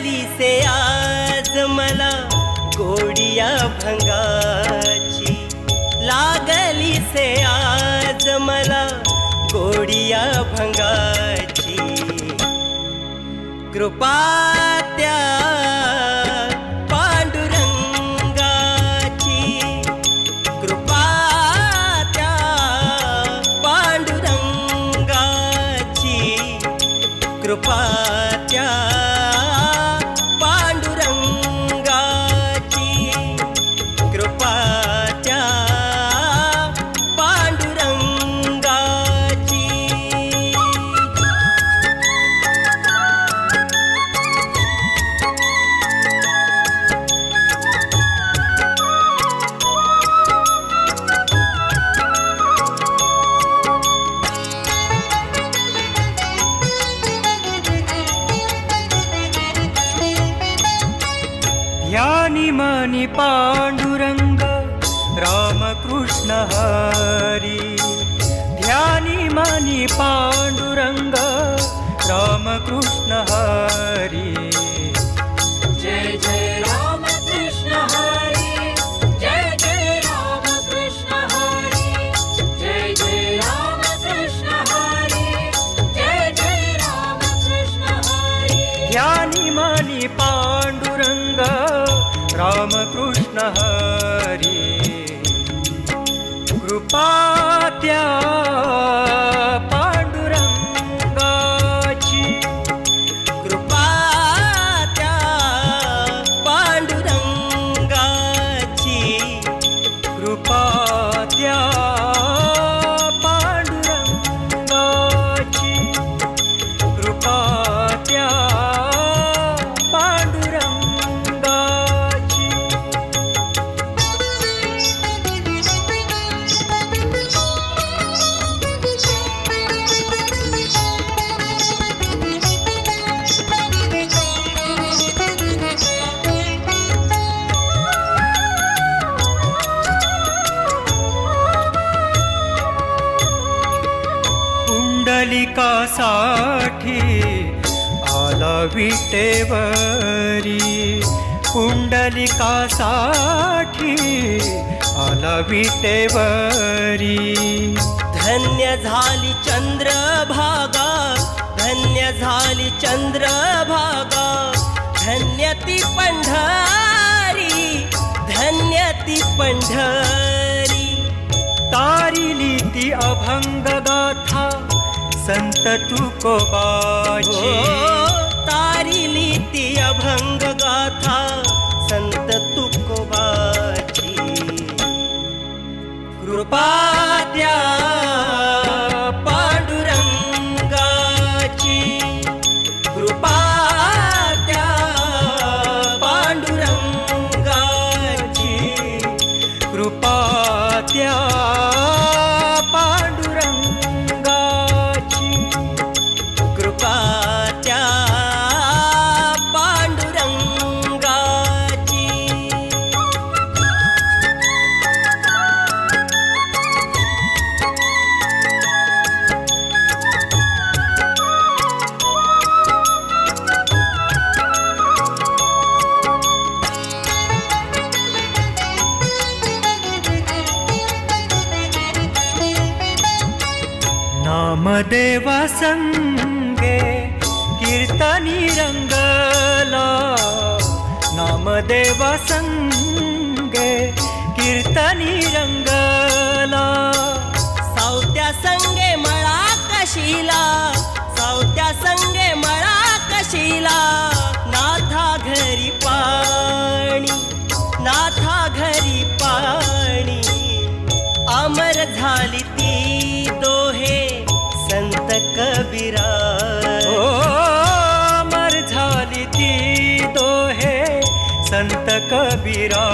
से आज मला गोडिया भंगाची. लागली से आज मला गोडिया भंगाची. कृपा त्या कृपा त्या ध्यानी मनी पांडुरंग रामकृष्ण हरी। ध्यानी मनी पांडुरंग रामकृष्ण हरी। जय जय राम कृष्ण हरी जय जय राम कृष्ण हरी। जय जय राम कृष्ण हरी जय जय राम कृष्ण हरी। ध्यानी मनी पांडुरंग रामकृष्ण हरी. कृपा पुंडलिकासाठी आला विटेवरी. पुंडलिकासाठी आला विटेवरी. धन्य झाली चंद्रभागा धन्य झाली चंद्रभागा. धन्य ती पंढरी धन्य ती पंढरी. तारिली ती अभंग गाथा संत तुकोबाची हो तारिली ती अभंग गाथा संत तुकोबाची कृपा द्या। ब्रह्मदेवा संगे कीर्तनी रंगला। नामदेवा संगे कीर्तनी रंगला। सावत्या संगे मळा कशीला। सावत्या संगे मळा कशीला। नाथा घरी पाणी नाथा घरी पाणी। अमर झाली कबीरा हो मर झाली ती दोहे संत कबीरा